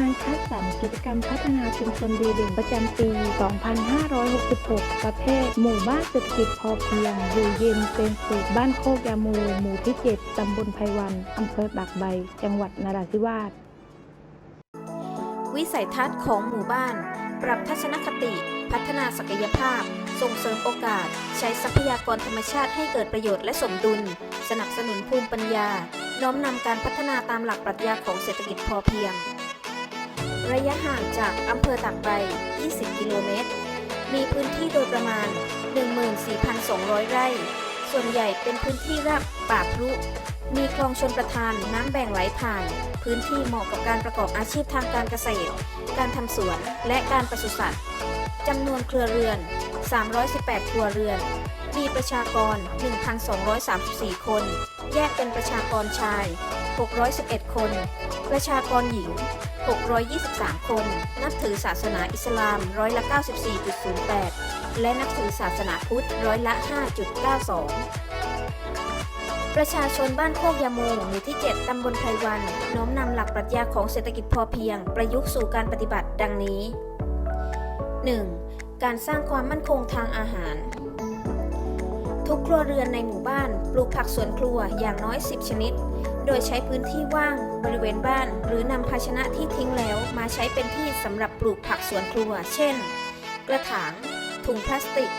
การคัดสรรกิจกรรมพัฒนาชุมชนดีเด่นประจำปี 2566 ประเภท หมู่บ้านเศรษฐกิจพอเพียง อยู่เย็นเป็นสุขบ้านโคกยามูหมู่ที่ 7 ตำบลไพวันอำเภอตากใบ จังหวัดนราธิวาส วิสัยทัศน์ของหมู่บ้าน ปรับทัศนคติ พัฒนาศักยภาพ ส่งเสริมโอกาส ใช้ทรัพยากรธรรมชาติให้เกิดประโยชน์และสมดุล สนับสนุนภูมิปัญญา น้อมนำการพัฒนาตามหลักปรัชญาของเศรษฐกิจพอเพียง ระยะห่างจากอำเภอตากใบ 20 กิโลเมตร มีพื้นที่โดยประมาณ 14,200 ไร่ ส่วนใหญ่เป็นพื้นที่ราบป่าพรุมีคลองชนประทานน้ำแบ่งไหลผ่าน พื้นที่เหมาะกับการประกอบอาชีพทางการเกษตร การทำสวน และการปศุสัตว์จำนวนเครือเรือน 318 ครัวเรือน มีประชากร 1,234 คน แยกเป็นประชากรชาย 611 คน ประชากรหญิง 623 คน นับถือศาสนาอิสลามร้อยละ 94.08 และนับถือศาสนาพุทธร้อยละ 5.92 ประชาชนบ้านโคกยามูหมู่ที่ 7 ตำบลไพรวัน น้อมนำหลักปรัชญาของเศรษฐกิจพอเพียง ประยุกต์สู่การปฏิบัติดังนี้ 1. การสร้างความมั่นคงทางอาหาร ทุกครัวเรือนในหมู่บ้าน ปลูกผักสวนครัวอย่างน้อย 10 ชนิด โดยใช้พื้นที่ว่างบริเวณบ้าน หรือนำภาชนะที่ทิ้งแล้วมาใช้เป็นที่สำหรับปลูกผักสวนครัว เช่น กระถาง ถุงพลาสติก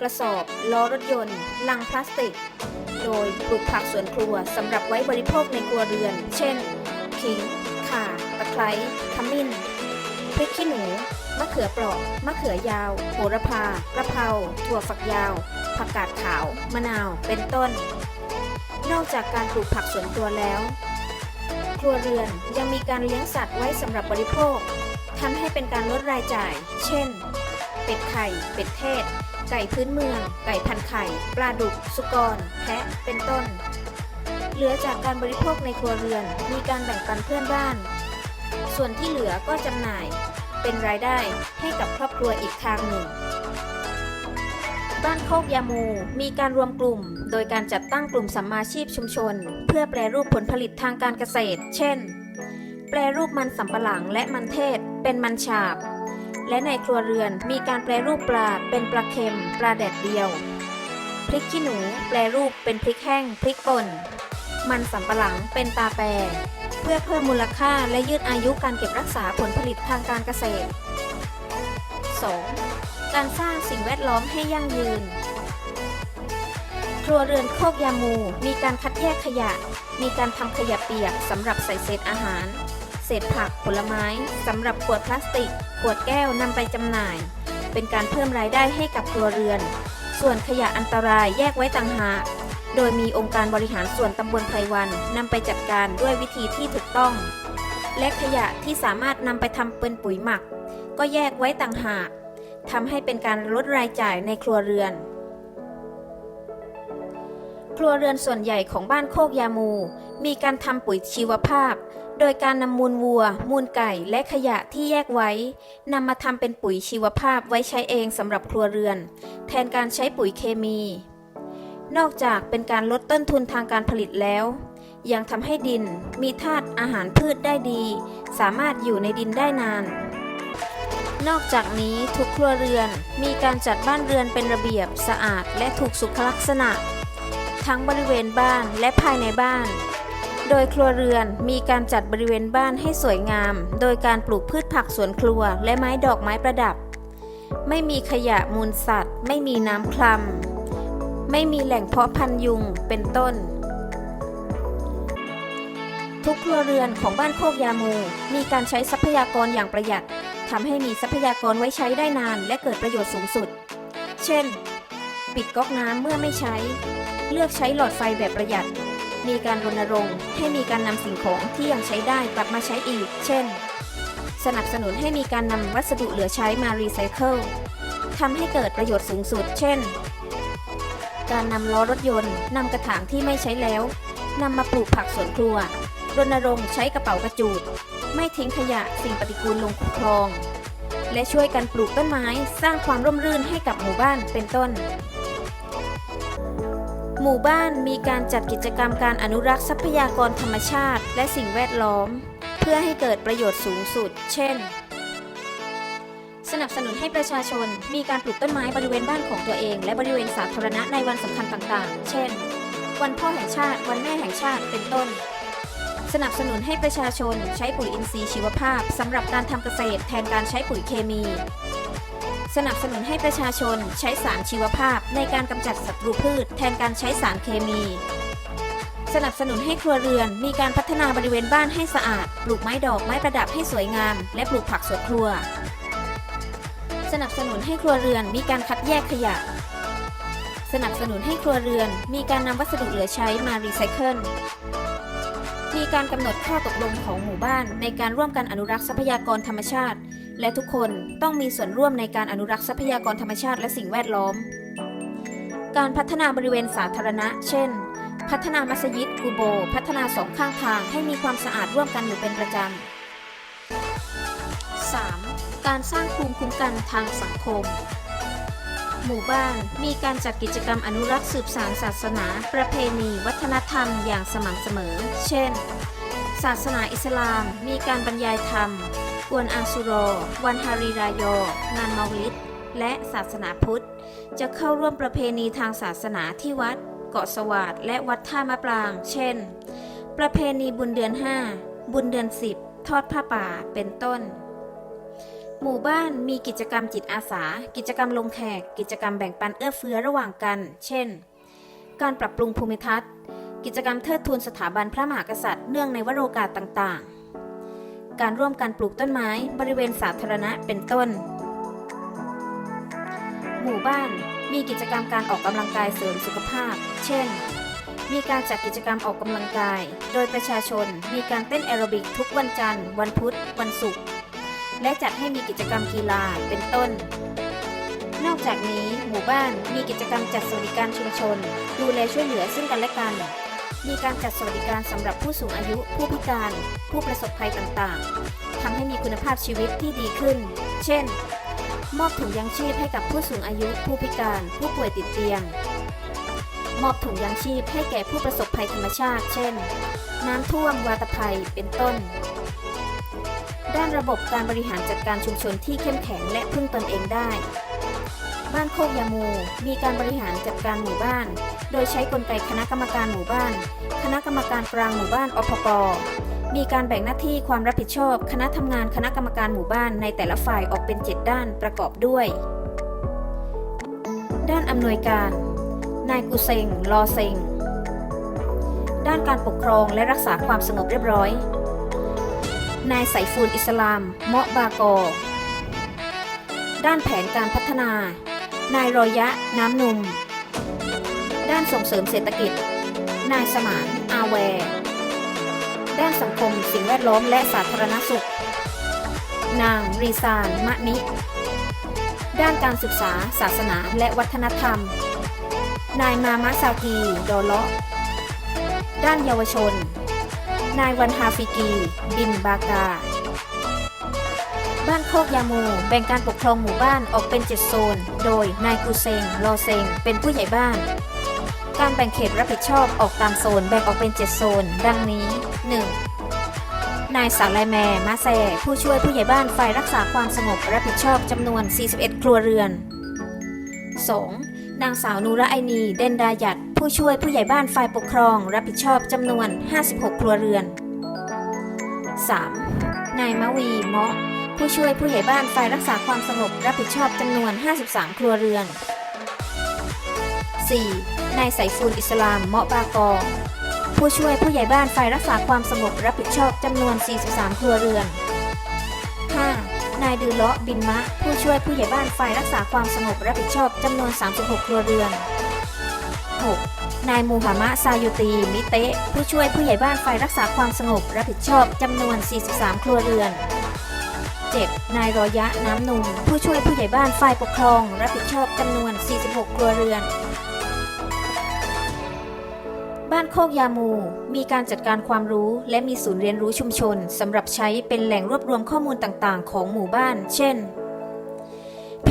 กระสอบ ล้อรถยนต์ ลังพลาสติก โดยปลูกผักสวนครัวสำหรับไว้บริโภคในครัวเรือน เช่น ขิง ข่า ตะไคร้ ขมิ้น พริกขี้หนู มะเขือเปราะ มะเขือยาว โหระพา กระเพรา ถั่วฝักยาว ผักกาดขาว มะนาว เป็นต้น นอกจากการปลูกผักสวนครัวแล้ว ครัวเรือนยังมีการเลี้ยงสัตว์ไว้สำหรับบริโภคทำให้เป็นการลดรายจ่าย เช่น เป็ดไข่ เป็ดเทศ ไก่พื้นเมือง ไก่พันไข่ ปลาดุก สุกร แพะ เป็นต้น เหลือจากการบริโภคในครัวเรือน มีการแบ่งปันเพื่อนบ้าน ส่วนที่เหลือก็จำหน่าย เป็นรายได้ให้กับครอบครัวอีกทางหนึ่ง บ้านโคกยามู มีการรวมกลุ่ม โดยการจัดตั้งกลุ่มสัมมาชีพชุมชน เพื่อแปรรูปผลผลิตทางการเกษตร เช่น แปรรูปมันสำปะหลังและมันเทศ เป็นมันฉาบ และในครัวเรือนมีการแปรรูปปลาเป็นปลาเค็ม ปลาแดดเดียว พริกขี้หนู แปรรูปเป็นพริกแห้ง พริกป่น มันสำปะหลังเป็นตาแปรเพื่อเพิ่มมูลค่าและยืดอายุการเก็บรักษาผลผลิตทางการเกษตร 2. การสร้างสิ่งแวดล้อมให้ยั่งยืน ครัวเรือนโคกยามู มีการคัดแยกขยะ มีการทำขยะเปียกสำหรับใส่เศษอาหาร เศษผักผลไม้สำหรับขวดพลาสติก ขวดแก้วนำไปจำหน่าย เป็นการเพิ่มรายได้ให้กับครัวเรือน ส่วนขยะอันตรายแยกไว้ต่างหากโดยมีองค์การบริหารส่วนตำบลไพรวันนำไปจัดการด้วยวิธีที่ถูกต้อง และขยะที่สามารถนำไปทำเป็นปุ๋ยหมัก ก็แยกไว้ต่างหาก ทำให้เป็นการลดรายจ่ายในครัวเรือน ครัวเรือนส่วนใหญ่ของบ้านโคกยามู มีการทำปุ๋ยชีวภาพ โดยการนำมูลวัว มูลไก่และขยะที่แยกไว้นำมาทำเป็นปุ๋ยชีวภาพไว้ใช้เองสำหรับครัวเรือน แทนการใช้ปุ๋ยเคมี นอกจากเป็นการลดต้นทุนทางการผลิตแล้วยังทำให้ดินมีธาตุอาหารพืชได้ดี สามารถอยู่ในดินได้นาน นอกจากนี้ทุกครัวเรือนมีการจัดบ้านเรือนเป็นระเบียบสะอาดและถูกสุขลักษณะ ทั้งบริเวณบ้านและภายในบ้าน โดยครัวเรือนมีการจัดบริเวณบ้านให้สวยงาม โดยการปลูกพืชผักสวนครัวและไม้ดอกไม้ประดับ ไม่มีขยะมูลสัตว์ ไม่มีน้ำคลำไม่มีแหล่งเพาะพันยุงเป็นต้นทุกครัวเรือนของบ้านโคกยามู มีการใช้ทรัพยากรอย่างประหยัด ทำให้มีทรัพยากรไว้ใช้ได้นานและเกิดประโยชน์สูงสุด เช่น ปิดก๊อกน้ำเมื่อไม่ใช้ เลือกใช้หลอดไฟแบบประหยัด มีการรณรงค์ให้มีการนำสิ่งของที่ยังใช้ได้กลับมาใช้อีก เช่น สนับสนุนให้มีการนำวัสดุเหลือใช้มารีไซเคิลทำให้เกิดประโยชน์สูงสุด เช่น การนำล้อรถยนต์นำกระถางที่ไม่ใช้แล้วนำมาปลูกผักสวนครัวรณรงค์ใช้กระเป๋ากระจูด ไม่ทิ้งขยะสิ่งปฏิกูลลงคลอง และช่วยกันปลูกต้นไม้สร้างความร่มรื่นให้กับหมู่บ้านเป็นต้น หมู่บ้านมีการจัดกิจกรรมการอนุรักษ์ทรัพยากรธรรมชาติ และสิ่งแวดล้อม เพื่อให้เกิดประโยชน์สูงสุด เช่น สนับสนุนให้ประชาชนมีการปลูกต้นไม้บริเวณบ้านของตัวเอง และบริเวณสาธารณะในวันสำคัญต่างๆ เช่น วันพ่อแห่งชาติ วันแม่แห่งชาติ เป็นต้น สนับสนุนให้ประชาชนใช้ปุ๋ยอินทรีย์ชีวภาพสำหรับการทำเกษตรแทนการใช้ปุ๋ยเคมี สนับสนุนให้ประชาชนใช้สารชีวภาพในการกำจัดศัตรูพืชแทนการใช้สารเคมี สนับสนุนให้ครัวเรือนมีการพัฒนาบริเวณบ้านให้สะอาด ปลูกไม้ดอกไม้ประดับให้สวยงาม และปลูกผักสวนครัว สนับสนุนให้ครัวเรือนมีการคัดแยกขยะ สนับสนุนให้ครัวเรือนมีการนำวัสดุเหลือใช้มารีไซเคิล มีการกำหนดข้อตกลงของหมู่บ้าน ในการร่วมกันอนุรักษ์ทรัพยากรธรรมชาติ และทุกคนต้องมีส่วนร่วมในการอนุรักษ์ทรัพยากรธรรมชาติและสิ่งแวดล้อม การพัฒนาบริเวณสาธารณะ เช่น พัฒนามัสยิดกูโบ พัฒนาสองข้างทางให้มีความสะอาดร่วมกันอยู่เป็นประจำ 3. การสร้างภูมิคุ้มกันทางสังคม หมู่บ้าน มีการจัดกิจกรรมอนุรักษ์สืบสานศาสนา ประเพณี วัฒนธรรมอย่างสม่ำเสมอ เช่น ศาสนาอิสลาม มีการบรรยายธรรมกวนอาสุรอวันฮารีรายองานมาวิดและศาสนาพุทธ จะเข้าร่วมประเพณีทางศาสนาที่วัด เกาะสวาดและวัดท่ามะปราง เช่น ประเพณีบุญเดือน 5 บุญเดือน 10 ทอดผ้าป่าเป็นต้น หมู่บ้านมีกิจกรรมจิตอาสา กิจกรรมลงแขก กิจกรรมแบ่งปันเอื้อเฟื้อระหว่างกัน เช่น การปรับปรุงภูมิทัศน์ กิจกรรมเทิดทูนสถาบันพระมหากษัตริย์เนื่องในวโรกาสต่างๆ การร่วมกันปลูกต้นไม้บริเวณสาธารณะเป็นต้น หมู่บ้านมีกิจกรรมการออกกำลังกายเสริมสุขภาพ เช่น มีการจัดกิจกรรมออกกำลังกาย โดยประชาชนมีการเต้นแอโรบิกทุกวันจันทร์ วันพุธ วันศุกร์ และจัดให้มีกิจกรรมกีฬาเป็นต้น นอกจากนี้หมู่บ้านมีกิจกรรมจัดสวัสดิการชุมชน ดูแลช่วยเหลือซึ่งกันและกัน มีการจัดสวัสดิการสำหรับผู้สูงอายุ ผู้พิการ ผู้ประสบภัยต่างๆทำให้มีคุณภาพชีวิตที่ดีขึ้น เช่น มอบถุงยังชีพให้กับผู้สูงอายุ ผู้พิการ ผู้ป่วยติดเตียงมอบถุงยังชีพให้แก่ผู้ประสบภัยธรรมชาติ เช่น น้ำท่วม วาตภัย เป็นต้น ด้านระบบการบริหารจัดการชุมชนที่เข้มแข็งและพึ่งตนเองได้ บ้านโคกยามูมีการบริหารจัดการหมู่บ้าน โดยใช้กลไกคณะกรรมการหมู่บ้าน คณะกรรมการกลางหมู่บ้านอพปมีการแบ่งหน้าที่ความรับผิดชอบ คณะทำงานคณะกรรมการหมู่บ้านในแต่ละฝ่ายออกเป็น 7 ด้านประกอบด้วย ด้านอำนวยการ นายกุเซงลอเซงด้านการปกครองและรักษาความสงบเรียบร้อย นายไสฟูลอิสลาม เมาะบากอ ด้านแผนการพัฒนา นายรอยะ น้ำนุ่มด้านส่งเสริมเศรษฐกิจ นายสมาน อาแวร์ด้านสังคมสิ่งแวดล้อมและสาธารณสุข นางรีซาน มะนิ ด้านการศึกษา ศาสนาและวัฒนธรรม นายมามะซากี ดอเลาะ ด้านเยาวชน นายวันฮาฟิกี บินบากา บ้านโคกยามู แบ่งการปกครองหมู่บ้านออกเป็น 7 โซน โดยนายกูเซงลอเซง เป็นผู้ใหญ่บ้าน การแบ่งเขตรับผิดชอบออกตามโซนแบ่งออกเป็น 7 โซน ดังนี้ 1. นายสาลายแมมาแซผู้ช่วยผู้ใหญ่บ้านฝ่ายรักษาความสงบรับผิดชอบจำนวน 41 ครัวเรือน 2. นางสาวนูระไอนี เดนดายัดผู้ช่วยผู้ใหญ่บ้านฝ่ายปกครอง รับผิดชอบจำนวน 56 รัวเรือน 3. นายมะวีเมาะผู้ช่วยผู้ใหญ่บ้านฝ่ายรักษาความสงบรับผิดชอบจำนวน 53 ครัวเรือน 4. นายไสฟูลอิสลามเมาะบากอผู้ช่วยผู้ใหญ่บ้านฝ่ายรักษาความสงบรับผิดชอบจำนวน 43 ครัวเรือน 5. นายดือเลาะบินมะ ผู้ช่วยผู้ใหญ่บ้านฝ่ายรักษาความสงบรับผิดชอบจำนวน 36 ครัวเรือน 6. นายมูฮัมมะซายุตี มิเตะ ผู้ช่วยผู้ใหญ่บ้านฝ่ายรักษาความสงบ รับผิดชอบจำนวน 43 ครัวเรือน 7. นายรอยะน้ำนุ่ม ผู้ช่วยผู้ใหญ่บ้านฝ่ายปกครอง รับผิดชอบจำนวน 46 ครัวเรือน บ้านโคกยามู มีการจัดการความรู้ และมีศูนย์เรียนรู้ชุมชนสำหรับใช้เป็นแหล่งรวบรวมข้อมูลต่างๆ ของหมู่บ้าน เช่น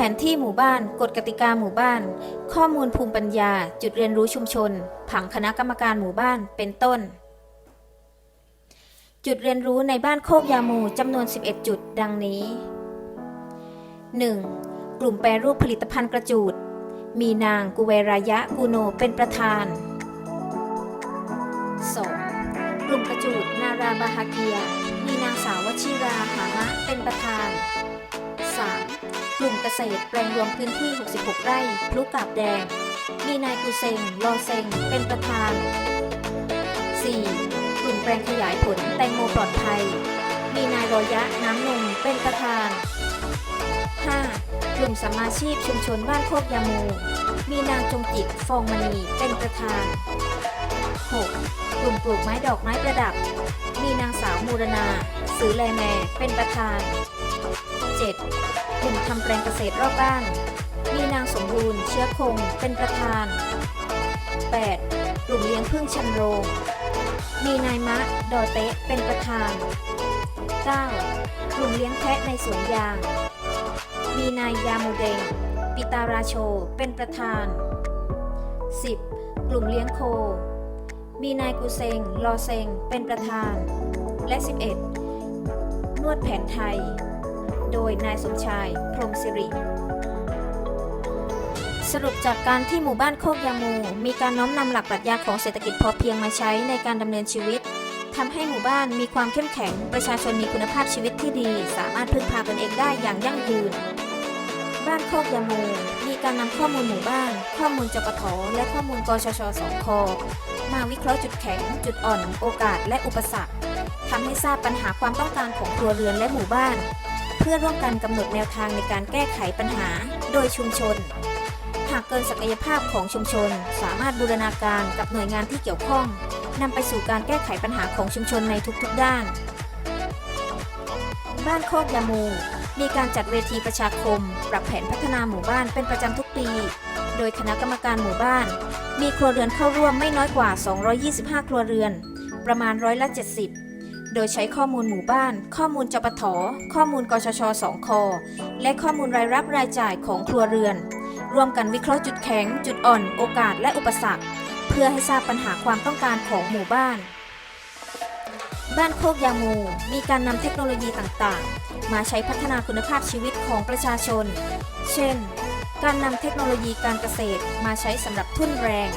นที่หมู่บ้าน กฎกติกาหมู่บ้าน ข้อมูลภูมิปัญญา จุดเรียนรู้ชุมชน ผังคณะกรรมการหมู่บ้าน เป็นต้น จุดเรียนรู้ในบ้านโคกยามูจำนวน 11 จุด ดังนี้ 1. กลุ่มแปรรูปผลิตภัณฑ์กระจูด มีนางกุเวรายะกูโนเป็นประธาน 2. กลุ่มกระจูดนาราบาฮาเกีย มีนางสาววชิราหามะเป็นประธาน 3. กลุ่มเกษตรแปลงรวมพื้นที่ 66 ไร่ พลุกาบแดง มีนายกุเซงลอเซง เป็นประธาน 4. กลุ่มแปลงขยายผลแตงโมปลอดภัย มีนายรอยะน้ำนมเป็นประธาน 5. กลุ่มสมมาชีพชุมชนบ้านโคกยามู มีนางจงจิตฟองมณีเป็นประธาน 6. กลุ่มปลูกไม้ดอกไม้ประดับ มีนางสาวมูรณา สือแลแมเป็นประธาน 7. กลุ่มทำแปลงเกษตรรอบบ้าน มีนางสมบูรณ์เชื้อคงเป็นประธาน 8. กลุ่มเลี้ยงพึ่งชันโรง มีนายมะ ดอเตะเป็นประธาน 9. กลุ่มเลี้ยงแพะในสวนยาง มีนายยามูเดง ปิตาราโช เป็นประธาน 10. กลุ่มเลี้ยงโค มีนายกุเซง ลอเซง เป็นประธาน และ 11. นวดแผนไทย โดยนายสมชาย พรหมสิริ สรุปจากการที่หมู่บ้านโคกยามู มีการน้อมนำหลักปรัชญาของเศรษฐกิจพอเพียงมาใช้ในการดำเนินชีวิตทำให้หมู่บ้านมีความเข้มแข็ง ประชาชนมีคุณภาพชีวิตที่ดี สามารถพึ่งพาตนเองได้อย่างยั่งยืน บ้านโคกยามูมีการนำข้อมูลหมู่บ้าน ข้อมูลจปทและข้อมูลกชชสคมาวิเคราะห์จุดแข็ง จุดอ่อน โอกาส และอุปสรรคทำให้ทราบปัญหาความต้องการของครัวเรือนและหมู่บ้าน เพื่อร่วมกันกำหนดแนวทางในการแก้ไขปัญหาโดยชุมชน หากเกินศักยภาพของชุมชน สามารถบูรณาการกับหน่วยงานที่เกี่ยวข้องนำไปสู่การแก้ไขปัญหาของชุมชนในทุกๆด้าน บ้านโคกยามู มีการจัดเวทีประชาคม ปรับแผนพัฒนาหมู่บ้านเป็นประจำทุกปี โดยคณะกรรมการหมู่บ้าน มีครัวเรือนเข้าร่วมไม่น้อยกว่า 225 ครัวเรือน ประมาณร้อยละ 70 โดยใช้ข้อมูลหมู่บ้าน ข้อมูลจปทข้อมูลกชชสองคและข้อมูลรายรับรายจ่ายของครัวเรือน รวมกันวิเคราะห์จุดแข็ง จุดอ่อน โอกาสและอุปสรรค เพื่อให้ทราบปัญหาความต้องการของหมู่บ้าน บ้านโคกยามูมีการนำเทคโนโลยีต่างๆ มาใช้พัฒนาคุณภาพชีวิตของประชาชน เช่น การนำเทคโนโลยีการเกษตรมาใช้สำหรับทุ่นแรง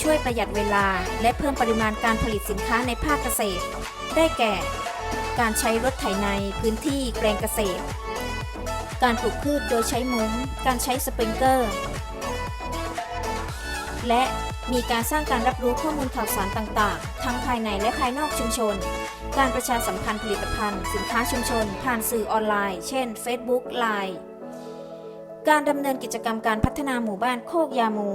ช่วยประหยัดเวลา และเพิ่มปริมาณการผลิตสินค้าในภาคเกษตร ได้แก่ การใช้รถไถในพื้นที่แปลงเกษตร การปลูกพืชโดยใช้มุ้ง การใช้สปริงเกอร์ และมีการสร้างการรับรู้ข้อมูลข่าวสารต่างๆ ทั้งภายในและภายนอกชุมชน การประชาสัมพันธ์ผลิตภัณฑ์ สินค้าชุมชน ผ่านสื่อออนไลน์ เช่น Facebook Line การดำเนินกิจกรรมการพัฒนาหมู่บ้านโคกยามู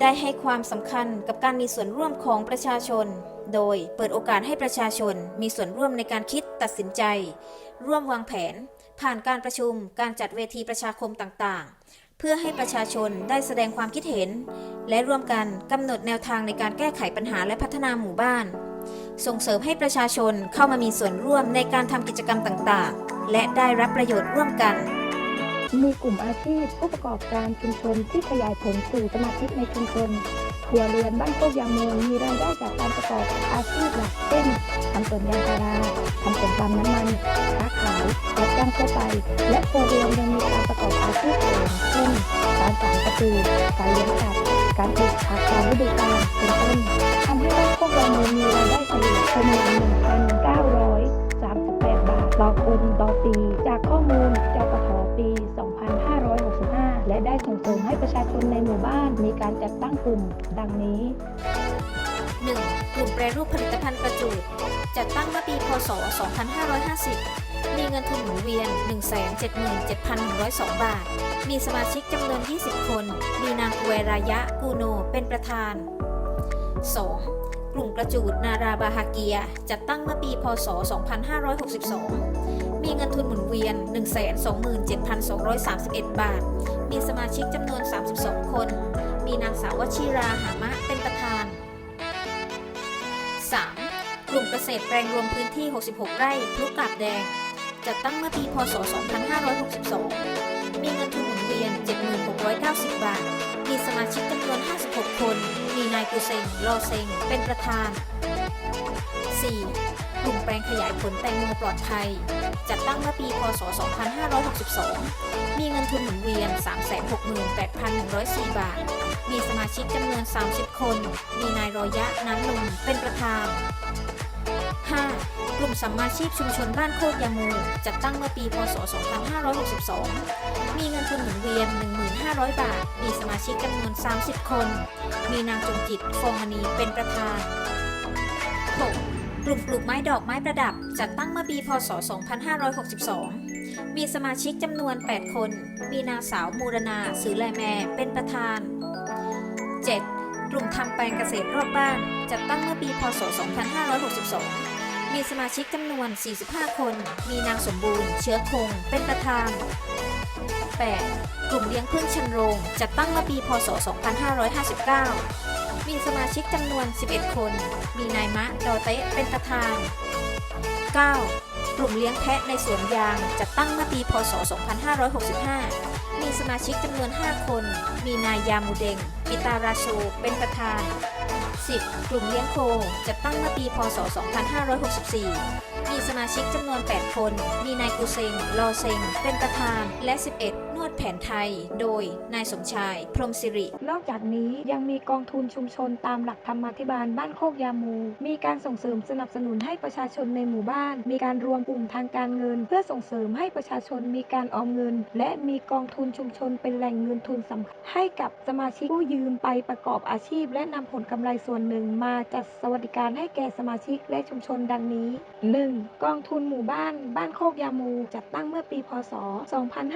ได้ให้ความสำคัญกับการมีส่วนร่วมของประชาชน โดยเปิดโอกาสให้ประชาชนมีส่วนร่วมในการคิดตัดสินใจ ร่วมวางแผน ผ่านการประชุม การจัดเวทีประชาคมต่างๆ เพื่อให้ประชาชนได้แสดงความคิดเห็น และร่วมกันกำหนดแนวทางในการแก้ไขปัญหาและพัฒนาหมู่บ้าน ส่งเสริมให้ประชาชนเข้ามามีส่วนร่วมในการทำกิจกรรมต่างๆ และได้รับประโยชน์ร่วมกันมีกลุ่มอาชีพผู้ประกอบการชุมชนที่ขยายผลสู่สมาชิกในชุมชน รัวเรือนบ้านโคกยางเมืองมีรายได้จากการประกอบอาชีพหลักเช่นทำสวนยางพาราทำสวนปาล์มน้ำมันค้าขายรับจ้างทั่วไป และครัวเรือนยังมีการประกอบอาชีพอื่นเช่นการสานประตูการเลี้ยงสัตว์การปลูกผักตามฤดูกาลเป็นต้นทำให้บ้านโคกยางเมืองมีรายได้เฉลี่ยเฉลี่ย1,938 บาทต่อคนต่อปี จากข้อมูลจปทปี 2565 และได้ส่งเสริมให้ประชาชนในหมู่บ้านมีการจัดตั้งกลุ่มดังนี้ 1. กลุ่มแปรรูปผลิตภัณฑ์กระจูดจัดตั้งเมื่อปีพศ 2550 มีเงินทุนหมุนเวียน 177,102 บาท มีสมาชิกจำนวน 20 คน มีนางเวรายะกูโนเป็นประธาน 2. กลุ่มกระจูดนาราบาฮาเกีย จัดตั้งเมื่อปีพศ 2562 มีเงินทุนหมุนเวียน 127,231 บาท มีสมาชิกจำนวน 32 คน มีนางสาววชิราหามะเป็นประธาน 3. กลุ่มเกษตรแปลงรวมพื้นที่ 66 ไร่พลุกกาบแดง จัดตั้งเมื่อปีพศ 2562 มีเงินทุนหมุนเวียน 7690 บาท มีสมาชิกจำนวน 56 คน มีนายกุเซงลอเซงเป็นประธาน 4. กลุ่มแปลงขยายผลแตงโมปลอดภัย จัดตั้งเมื่อปีพศ 2562 มีเงินทุนหมุนเวียน 368,104 บาท มีสมาชิกจำนวน 30 คน มีนายรอยะน้ำนมเป็นประธาน 5. กลุ่มสัมมาชีพชุมชนบ้านโคกยามู จัดตั้งเมื่อปี พศ 2562 มีเงินทุนหมุนเวียน 1,500 บาท มีสมาชิกจำนวน 30 คน มีนางจงจิต ฟองมณีเป็นประธาน 6. กลุ่มปลูกไม้ดอกไม้ประดับ จัดตั้งเมื่อปีพศ 2562 มีสมาชิกจำนวน 8 คน มีนางสาวมูรณาสือแลแมเป็นประธาน 7. กลุ่มทำแปลงเกษตรรอบบ้าน จัดตั้งเมื่อปีพศ 2562 มีสมาชิกจำนวน 45 คน มีนางสมบูรณ์ เชื้อคง เป็นประธาน 8. กลุ่มเลี้ยงพึ่งชันโรง จัดตั้งเมื่อปีพศ 2559 มีสมาชิกจำนวน 11 คน มีนายมะดอเตะเป็นประธาน 9. กลุ่มเลี้ยงแพะในสวนยางจัดตั้งเมื่อปีพศ 2565 มีสมาชิกจำนวน 5 คน มีนายยามูเดงปิตาราโชเป็นประธาน 10. กลุ่มเลี้ยงโค จัดตั้งเมื่อปี พศ 2564 มีสมาชิกจำนวน 8 คน มีนายกุเซง ลอเซง เป็นประธาน และ 11 นวดแผนไทย โดย นายสมชาย พรมสิริ นอกจากนี้ยังมีกองทุนชุมชนตามหลักธรรมาธิบาลบ้านโคกยามู มีการส่งเสริมสนับสนุนให้ประชาชนในหมู่บ้าน มีการรวมกลุ่มทางการเงิน เพื่อส่งเสริมให้ประชาชนมีการออมเงิน และมีกองทุนชุมชนเป็นแหล่งเงินทุนสำคัญให้กับสมาชิกผู้ยืมไปประกอบอาชีพ และนำผลกำไรส่วนหนึ่งมาจัดสวัสดิการให้แก่สมาชิกและชุมชนดังนี้ 1. กองทุนหมู่บ้าน บ้านโคกยามู จัดตั้งเมื่อปี พศ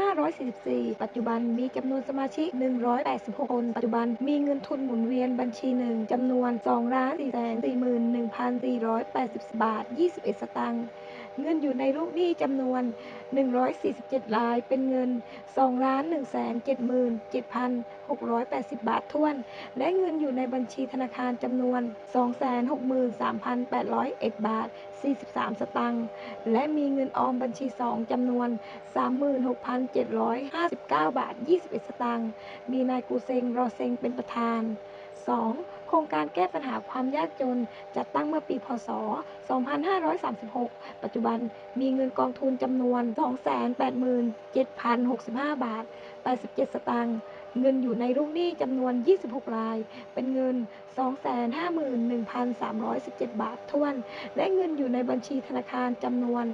2544 ปัจจุบันมีจำนวนสมาชิก 186 คน ปัจจุบันมีเงินทุนหมุนเวียนบัญชีหนึ่งจำนวน2 4 4 1,480 บาท 21 สตางค์ เงินอยู่ในลูกหนี้จำนวน 147ราย เป็นเงิน2 1 7 7 680 บาทท้วน และเงินอยู่ในบัญชีธนาคารจำนวน 263,801 บาท 43 สตางค์ และมีเงินออมบัญชี 2จำนวน 36,759 บาท 21 สตางค์ มีนายกูเซงรอเซงเป็นประธาน 2. โครงการแก้ปัญหาความยากจน จัดตั้งเมื่อปี พศ 2536 ปัจจุบันมีเงินกองทุนจำนวน 287,065 บาท 87 สตางค์ เงินอยู่ในลูกหนี้จำนวน 26 ราย เป็นเงิน 251,317 บาททวน และเงินอยู่ในบัญชีธนาคารจำนวน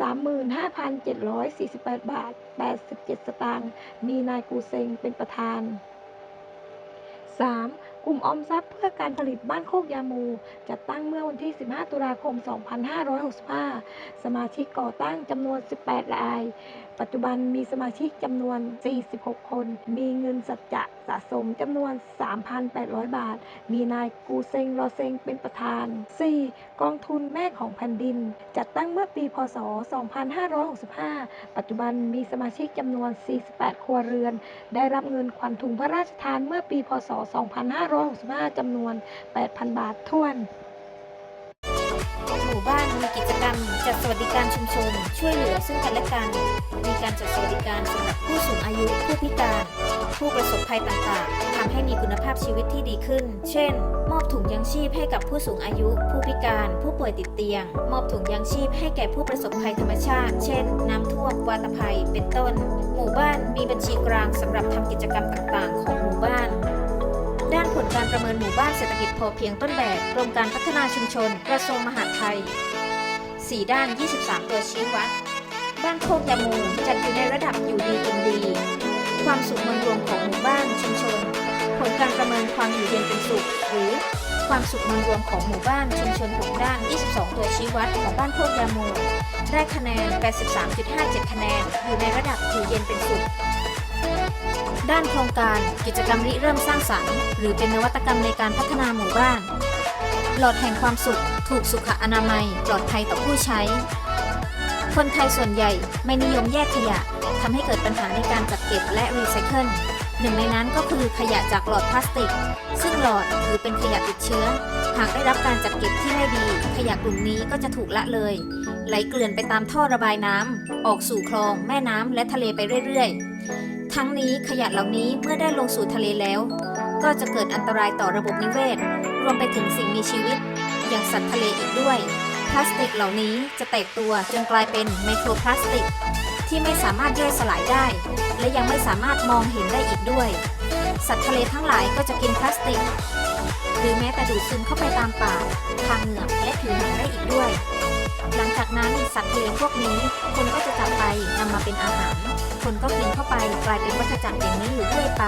35,748 บาท 87 สตางค์ มีนายกูเซงเป็นประธาน 3. กลุ่มออมทรัพย์เพื่อการผลิตบ้านโคกยามูจัดตั้งเมื่อวันที่ 15 ตุลาคม 2565 สมาชิกก่อตั้งจำนวน 18 ราย ปัจจุบันมีสมาชิกจำนวน 46 คน มีเงินสัจจะสะสมจำนวน 3,800 บาท มีนายกูเซงรอเซงเป็นประธาน 4. กองทุนแม่ของแผ่นดิน จัดตั้งเมื่อปี พศ 2565 ปัจจุบันมีสมาชิกจำนวน 48 ครัวเรือน ได้รับเงินขวัญถุงพระราชทานเมื่อปี พศ 2565 จำนวน 8,000 บาทท้วน หมู่บ้านมีกิจกรรม จัดสวัสดิการชุมชน ช่วยเหลือซึ่งกันและกัน มีการจัดสวัสดิการสำหรับผู้สูงอายุ ผู้พิการ ผู้ประสบภัยต่างๆทำให้มีคุณภาพชีวิตที่ดีขึ้น เช่น มอบถุงยังชีพให้กับผู้สูงอายุ ผู้พิการ ผู้ป่วยติดเตียง มอบถุงยังชีพให้แก่ผู้ประสบภัยธรรมชาติ เช่น น้ำท่วมวาตภัย เป็นต้น หมู่บ้านมีบัญชีกลางสำหรับทำกิจกรรมต่างๆ ของหมู่บ้าน ด้านผลการประเมินหมู่บ้านเศรษฐกิจพอเพียงต้นแบบกรมการพัฒนาชุมชน กระทรวงมหาดไทย 4 ด้าน 23 ตัวชี้วัด บ้านโคกยามูจัดอยู่ในระดับอยู่ดีกินดี ความสุขมวลรวมของหมู่บ้านชุมชน ผลการประเมินความอยู่เย็นเป็นสุข หรือความสุขมวลรวมของหมู่บ้านชุมชน6ด้าน 22 ตัวชี้วัดของบ้านโคกยามูได้คะแนน 83.57 คะแนน อยู่ในระดับอยู่เย็นเป็นสุข ด้านโครงการกิจกรรมริเริ่มสร้างสรรค์ หรือเป็นนวัตกรรมในการพัฒนาหมู่บ้าน หลอดแห่งความสุข ถูกสุขอนามัย ปลอดภัยต่อผู้ใช้ คนไทยส่วนใหญ่ไม่นิยมแยกขยะทำให้เกิดปัญหาในการจัดเก็บและรีไซเคิลหนึ่งในนั้นก็คือขยะจากหลอดพลาสติก ซึ่งหลอดถือเป็นขยะติดเชื้อ หากได้รับการจัดเก็บที่ไม่ดี ขยะกลุ่มนี้ก็จะถูกละเลย ไหลเกลื่อนไปตามท่อระบายน้ำออกสู่คลอง แม่น้ำและทะเลไปเรื่อยๆ ทั้งนี้ขยะเหล่านี้เมื่อได้ลงสู่ทะเลแล้ว ก็จะเกิดอันตรายต่อระบบนิเวศ รวมไปถึงสิ่งมีชีวิต อย่างสัตว์ทะเลอีกด้วย พลาสติกเหล่านี้จะแตกตัวจนกลายเป็นไมโครพลาสติก ที่ไม่สามารถย่อยสลายได้ และยังไม่สามารถมองเห็นได้อีกด้วย สัตว์ทะเลทั้งหลายก็จะกินพลาสติก รือแม้แต่ดูดซึมเข้าไปตามปากทางเหงือกและผิวหนังได้อีกด้วย หลังจากนั้นสัตว์ทะเลพวกนี้ คนก็จะจับไปนำมาเป็นอาหาร คนก็กินเข้าไปกลายเป็นวัฏจักรอย่างนี้อยู่เรื่อยไป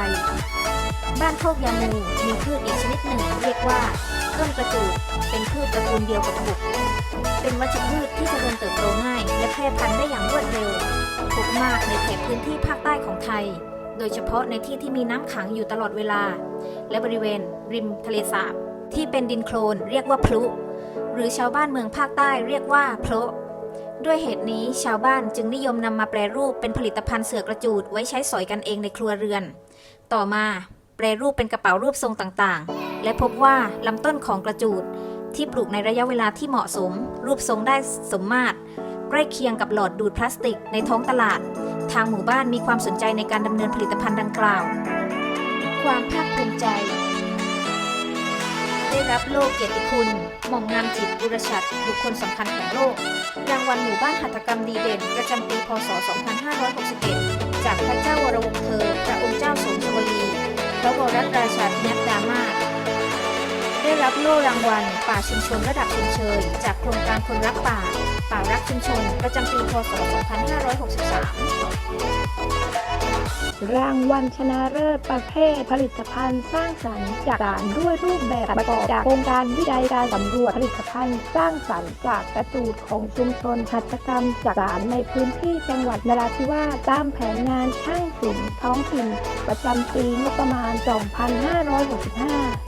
บ้านโคกยามูมีพืชอีกชนิดหนึ่งเรียกว่าต้นกระจูดเป็นพืชตระกูลเดียวกับบุก เป็นวัชพืชที่เจริญเติบโตง่าย และแพร่พันธุ์ได้อย่างรวดเร็วพบมากในแถบพื้นที่ภาคใต้ของไทย โดยเฉพาะในที่ที่มีน้ำขังอยู่ตลอดเวลา และบริเวณ ริมทะเลสาบ ที่เป็นดินโคลนเรียกว่าพลุ หรือชาวบ้านเมืองภาคใต้เรียกว่าพลุด้วยเหตุนี้ชาวบ้านจึงนิยมนำมาแปรรูปเป็นผลิตภัณฑ์เสือกระจูดไว้ใช้สอยกันเองในครัวเรือน ต่อมาแปรรูปเป็นกระเป๋ารูปทรงต่างๆ และพบว่าลำต้นของกระจูดที่ปลูกในระยะเวลาที่เหมาะสม รูปทรงได้สมมาตร ใกล้เคียงกับหลอดดูดพลาสติกในท้องตลาด ทางหมู่บ้านมีความสนใจในการดำเนินผลิตภัณฑ์ดังกล่าว ความภาคภูมิใจ ได้รับโล่เกียรติคุณ หม่อมงามจิตบุรชัดบุคคลสำคัญของโลก รางวัลหมู่บ้านหัตถกรรมดีเด่น ประจำปีพศ 2561 จากพระเจ้าวรวงศ์เธอ พระองค์เจ้าสมสวลี พระวรราชาธินัดดามา ได้รับโล่รางวัล ป่าชุมชนระดับชมเชย จากโครงการคนรักป่า ป่ารักชุมชน ประจำปีพศ 2563 รางวัลชนะเลิศประเภทผลิตภัณฑ์สร้างสรรค์จากสารด้วยรูปแบบประกอบจากโครงการวิจัยการสำรวจผลิตภัณฑ์สร้างสรรค์จากกระจูดของชุมชนหัตถกรรมจากสารในพื้นที่จังหวัดนราธิวาสตามแผนงานช่างศิลป์ท้องถิ่นประจำปีงบประมาณ 2565